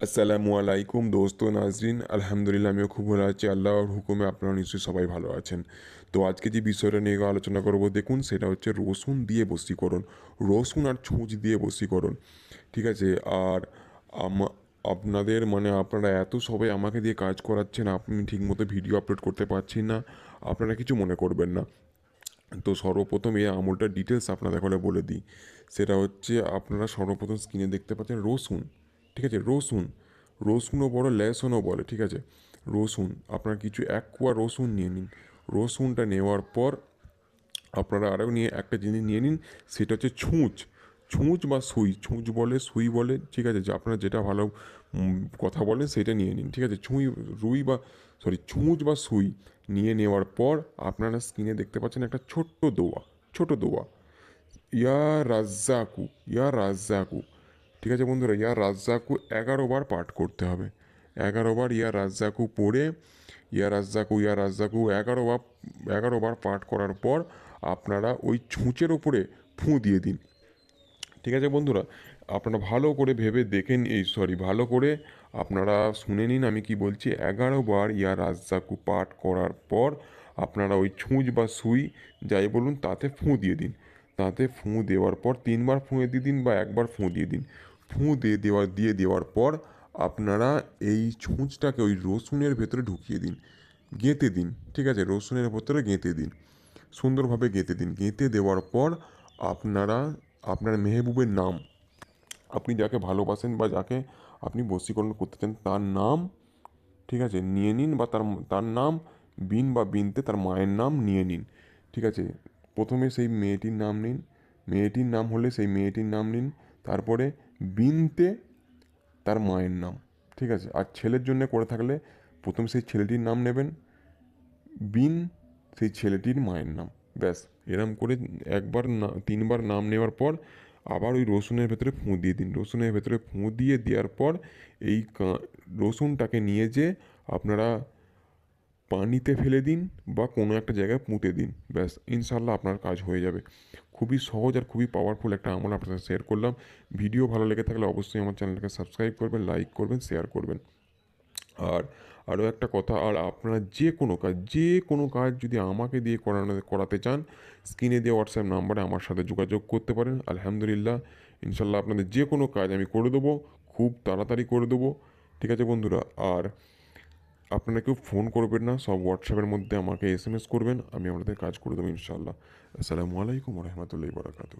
আসসালামু আলাইকুম দোস্ত নাজরিন আলহামদুলিল্লাহ আমিও খুব ভালো আছি আল্লাহর হুকুমে আপনারা নিশ্চয়ই সবাই ভালো আছেন তো আজকে যে বিষয়টা নিয়ে আলোচনা করব দেখুন সেটা হচ্ছে রসুন দিয়ে বশীকরণ রসুন আর ছুঁচ দিয়ে বশীকরণ ঠিক আছে আর আপনাদের মানে আপনারা এত সবাই আমাকে দিয়ে কাজ করাচ্ছেন আপনি ঠিকমতো ভিডিও আপলোড করতে পারছেন না আপনারা কিছু মনে করবেন না তো সর্বপ্রথম এই আমলটার ডিটেলস আপনাদের বলে দিই সেটা হচ্ছে আপনারা সর্বপ্রথম স্ক্রিনে দেখতে পাচ্ছেন রসুন ঠিক আছে? রসুন, রসুনও বড়, লেসনও বলে ঠিক আছে? রসুন, আপনারা কিছু এক কুয়া রসুন নিয়ে নিন। রসুনটা নেওয়ার পর আপনারা আরও নিয়ে একটা জিনিস নিয়ে নিন, সেটা হচ্ছে ছুঁচ। ছুঁচ বা সুই, ছুঁচ বলে, সুই বলে, ঠিক আছে? যে আপনারা যেটা ভালো কথা বলেন সেটা নিয়ে নিন, ঠিক আছে? ছুঁই, রুই বা, সরি, ছুঁচ বা সুই নিয়ে নেওয়ার পর আপনারা স্ক্রিনে দেখতে পাচ্ছেন একটা ছোট্ট দোয়া ছোট দোয়া। ইয়া রাজ্জাকু ইয়া রাজ্জাকু। ঠিক আছে বন্ধুরা, ইয়া রাজ্জাকু এগারো বার পাঠ করতে হবে। এগারো বার ইয়া রাজ্জাকু পড়ে, ইয়া রাজ্জাকু ইয়া রাজ্জাকু এগারো বার এগারো বার পাঠ করার পর আপনারা ওই ছুঁচের ওপরে ফুঁ দিয়ে দিন। ঠিক আছে বন্ধুরা, আপনারা ভালো করে ভেবে দেখেন এই, সরি, ভালো করে আপনারা শুনে নিন আমি কি বলছি। এগারো বার ইয়া রাজ্জাকু পাঠ করার পর আপনারা ওই ছুঁচ বা সুই যাই বলুন তাতে ফুঁ দিয়ে দিন। তাতে ফুঁ দেওয়ার পর তিনবার ফুঁয়ে দিয়ে দিন বা একবার ফুঁ দিয়ে দিন। ফুঁ দিয়ে দেওয়া দিয়ে দেওয়ার পর আপনারা এই ছুঁচটাকে ওই রসুনের ভেতরে ঢুকিয়ে দিন। গেঁথে দিন, ঠিক আছে? রসুনের ভেতরে গেঁথে দিন। সুন্দরভাবে গেঁথে দিন। গেঁথে দেওয়ার পর আপনারা, আপনার মেহবুবের নাম, আপনি যাকে ভালোবাসেন বা যাকে আপনি বশীকরণ করতে চান, তার নাম, ঠিক আছে? নিয়ে নিন বা তার তার নাম বিন বা বিনতে তার মায়ের নাম নিয়ে নিন, ঠিক আছে? প্রথমে সেই মেয়েটির নাম নিন। মেয়েটির নাম হলে সেই মেয়েটির নাম নিন। তারপরে বিনতে তার মায়ের নাম, ঠিক আছে? আর ছেলের জন্য করে থাকলে প্রথম সেই ছেলেটির নাম নেবেন, বিন সেই ছেলেটির মায়ের নাম। ব্যাস, এরম করে একবার না, তিনবার নাম নেওয়ার পর আবার ওই রসুনের ভেতরে ফুঁ দিয়ে দিন। রসুনের ভেতরে ফুঁ দিয়ে দেওয়ার পর এই রসুনটাকে নিয়ে যে আপনারা পানিতে ফেলে দিন বা কোনো একটা জায়গায় পুঁতে দিন। ব্যাস ইনশাল্লাহ আপনার কাজ হয়ে যাবে। খুবই সহজ আর খুবই পাওয়ারফুল একটা আমল আপনার সাথে শেয়ার করলাম। ভিডিও ভালো লেগে থাকলে অবশ্যই আমার চ্যানেলটাকে সাবস্ক্রাইব করবেন লাইক করবেন শেয়ার করবেন। আর আরও একটা কথা, আর আপনারা যে কোনো কাজ, যে কোনো কাজ যদি আমাকে দিয়ে করানো, করাতে চান স্ক্রিনে দিয়ে হোয়াটসঅ্যাপ নাম্বারে আমার সাথে যোগাযোগ করতে পারেন। আলহামদুলিল্লাহ ইনশাল্লাহ আপনাদের যে কোনো কাজ আমি করে দেবো, খুব তাড়াতাড়ি করে দেবো। ঠিক আছে বন্ধুরা, আর আপনারা কেউ ফোন করবেন না, সব হোয়াটসঅ্যাপের মধ্যে আমাকে এস করবেন, আমি আপনাদের কাজ করে দেবো ইনশাল্লাহ আসসালামু আলাইকুম রহমতুল্লাহ বারাকাতু